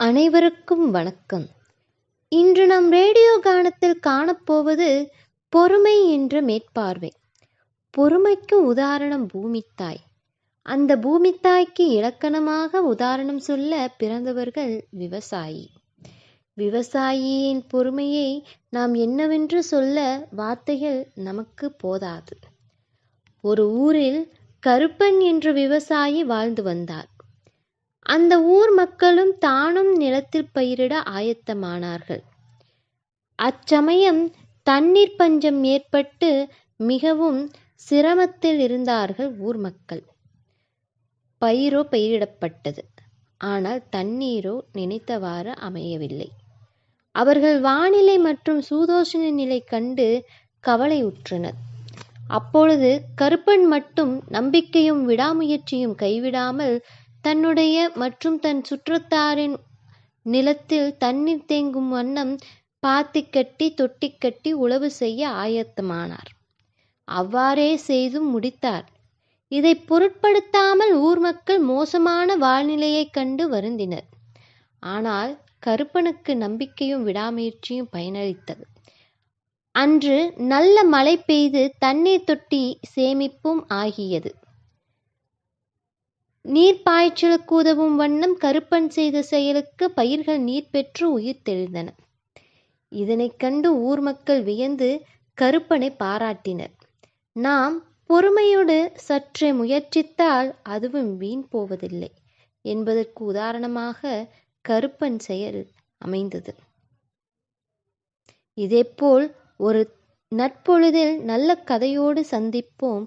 அனைவருக்கும் வணக்கம். இன்று நம் ரேடியோ கானத்தில் காணப்போவது பொறுமை என்ற மேற்பார்வை. பொறுமைக்கு உதாரணம் பூமித்தாய். அந்த பூமித்தாய்க்கு இலக்கணமாக உதாரணம் சொல்ல பிறந்தவர்கள் விவசாயி. விவசாயியின் பொறுமையை நாம் என்னவென்று சொல்ல வார்த்தைகள் நமக்கு போதாது. ஒரு ஊரில் கருப்பன் என்ற விவசாயி வாழ்ந்து வந்தார். அந்த ஊர் மக்களும் தானும் நிலத்தில் பயிரிட ஆயத்தமானார்கள். அச்சமயம் தண்ணீர் பஞ்சம் ஏற்பட்டு மிகவும் சிரமத்தில் இருந்தார்கள் ஊர் மக்கள். பயிரோ பயிரிடப்பட்டது. ஆனால் தண்ணீரோ நினைத்தவாறு அமையவில்லை. அவர்கள் வானிலை மற்றும் சூதோஷண நிலை கண்டு கவலையுற்றனர். அப்பொழுது கருப்பன் மட்டும் நம்பிக்கையும் விடாமுயற்சியும் கைவிடாமல் தன்னுடைய மற்றும் தன் சுற்றத்தாரின் நிலத்தில் தண்ணீர் தேங்கும் வண்ணம் பாத்தி கட்டி தொட்டி கட்டி உழவு செய்ய ஆயத்தமானார். அவ்வாறே செய்தும் முடித்தார். இதை பொருட்படுத்தாமல் ஊர் மக்கள் மோசமான வாழ்நிலையை கண்டு வருந்தினர். ஆனால் கருப்பனுக்கு நம்பிக்கையும் விடாமுயற்சியும் பயனளித்தது. அன்று நல்ல மழை பெய்து தண்ணீர் தொட்டி சேமிப்பும் ஆகியது. நீர் பாய்ச்சலுக்கு உதவும் வண்ணம் கருப்பன் செய்த செயலுக்கு பயிர்கள் நீர் பெற்று உயிர் தெளிந்தன. இதனைக் கண்டு ஊர் மக்கள் வியந்து கருப்பனை பாராட்டினர். நாம் பொறுமையோடு சற்றே முயற்சித்தால் அதுவும் வீண் போவதில்லை என்பதற்கு உதாரணமாக கருப்பன் செயல் அமைந்தது. இதேபோல் ஒரு நட்பொழுதில் நல்ல கதையோடு சந்திப்போம்.